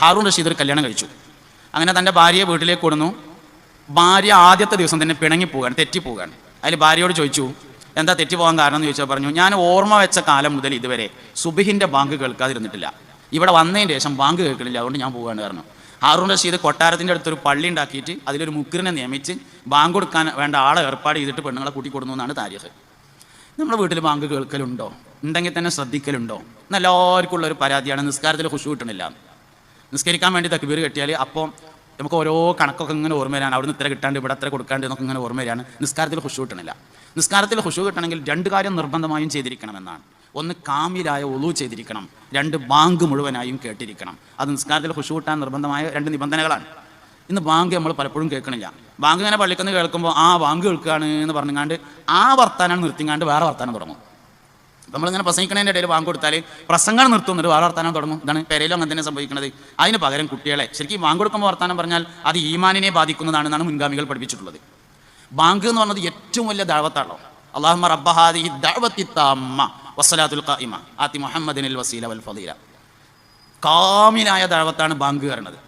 ഹാറൂൺ റഷീദ് ഒരു കല്യാണം കഴിച്ചു. അങ്ങനെ തന്റെ ഭാര്യയെ വീട്ടിലേക്ക് കൊടുന്നു ഭാര്യ ആദ്യത്തെ ദിവസം തന്നെ പിണങ്ങി പോവുകയാണ് തെറ്റിപ്പോവുകയാണ്. അതിൽ ഭാര്യയോട് ചോദിച്ചു എന്താ തെറ്റി പോകാൻ കാരണം? എന്ന് ചോദിച്ചാൽ പറഞ്ഞു ഞാൻ ഓർമ്മ വെച്ച കാലം മുതൽ ഇതുവരെ സുബിഹിന്റെ ബാങ്ക് കേൾക്കാതിരുന്നിട്ടില്ല. ഇവിടെ വന്നതിന് ശേഷം ബാങ്ക് കേൾക്കണില്ല അതുകൊണ്ട് ഞാൻ പോവുകയാണ് കാരണം ഹാറൂൺ റഷീദ് കൊട്ടാരത്തിന്റെ അടുത്തൊരു പള്ളി ഉണ്ടാക്കിയിട്ട് അതിലൊരു മുക്കിറിനെ നിയമിച്ച് ബാങ്ക് കൊടുക്കാൻ വേണ്ട ആളെ ഏർപ്പാട് ചെയ്തിട്ട് പെണ്ണുങ്ങളെ കൂട്ടിക്കൊടുന്നു എന്നാണ് താരിഖ് നമ്മുടെ വീട്ടിൽ ബാങ്ക് കേൾക്കലുണ്ടോ? ഉണ്ടെങ്കിൽ തന്നെ ശ്രദ്ധിക്കലുണ്ടോ? എന്ന് എല്ലാവർക്കും ഒരു പരാതിയാണ് നിസ്കാരത്തിൽ ഹുഷു കിട്ടണില്ല. നിസ്കരിക്കാൻ വേണ്ടി തക്ബീർ കെട്ടിയാൽ അപ്പോൾ നമുക്ക് ഓരോ കണക്കൊക്കെ ഇങ്ങനെ ഓർമ്മ വരാൻ അവിടുന്ന് ഇത്ര കിട്ടാണ്ട് ഇവിടെ അത്ര കൊടുക്കാണ്ട് എന്നൊക്കെ ഇങ്ങനെ ഓർമ്മ വരാണ്. നിസ്കാരത്തിൽ ഹുഷു കിട്ടണില്ല. നിസ്കാരത്തിൽ ഹുഷു കിട്ടണമെങ്കിൽ രണ്ട് കാര്യം നിർബന്ധമായും ചെയ്തിരിക്കണമെന്നാണ്. ഒന്ന് കാമിലായ ഒളു ചെയ്തിരിക്കണം. രണ്ട് ബാങ്ക് മുഴുവനായും കേട്ടിരിക്കണം. അത് നിസ്കാരത്തിൽ ഹുഷു കിട്ടാൻ നിർബന്ധമായ രണ്ട് നിബന്ധനകളാണ്. ഇന്ന് ബാങ്ക് നമ്മൾ പലപ്പോഴും കേൾക്കണില്ല. ബാങ്ക് ഇങ്ങനെ പള്ളിക്കുന്ന കേൾക്കുമ്പോൾ ആ ബാങ്ക് കേൾക്കുകയാണ് എന്ന് പറഞ്ഞുകൊണ്ട് ആ വർത്താനം നിർത്തിങ്ങാണ്ട് വേറെ വർത്താനം തുടങ്ങും. നമ്മളിങ്ങനെ പ്രസംഗിക്കണതിന്റെ ഇടയിൽ വാങ്ങ് കൊടുത്താൽ പ്രസംഗം നിർത്തുന്നിട്ട് വേറെ വർത്താനം തുടങ്ങും. ഇതാണ് പെരയിലും അങ്ങനെ തന്നെ സംഭവിക്കുന്നത് അതിന് പകരം കുട്ടികളെ ശരിക്കും വാങ്ങ് കൊടുക്കുമ്പോൾ വർത്താനം പറഞ്ഞാൽ അത് ഈമാനിനെ ബാധിക്കുന്നതാണെന്നാണ് മുൻഗാമികൾ പഠിപ്പിച്ചിട്ടുള്ളത്. ബാങ്ക് എന്ന് പറഞ്ഞത് ഏറ്റവും വലിയ ദാവത്താണല്ലോ അള്ളാഹുമ റബ്ബഹാദി ദഅവത്തി താമ്മ വസ്സലാത്തുൽ ഖായിമ ആത്തി മുഹമ്മദിനിൽ വസീല വൽ ഫദീല. കാമിനായ ദാവത്താണ് ബാങ്ക് കയറുന്നത്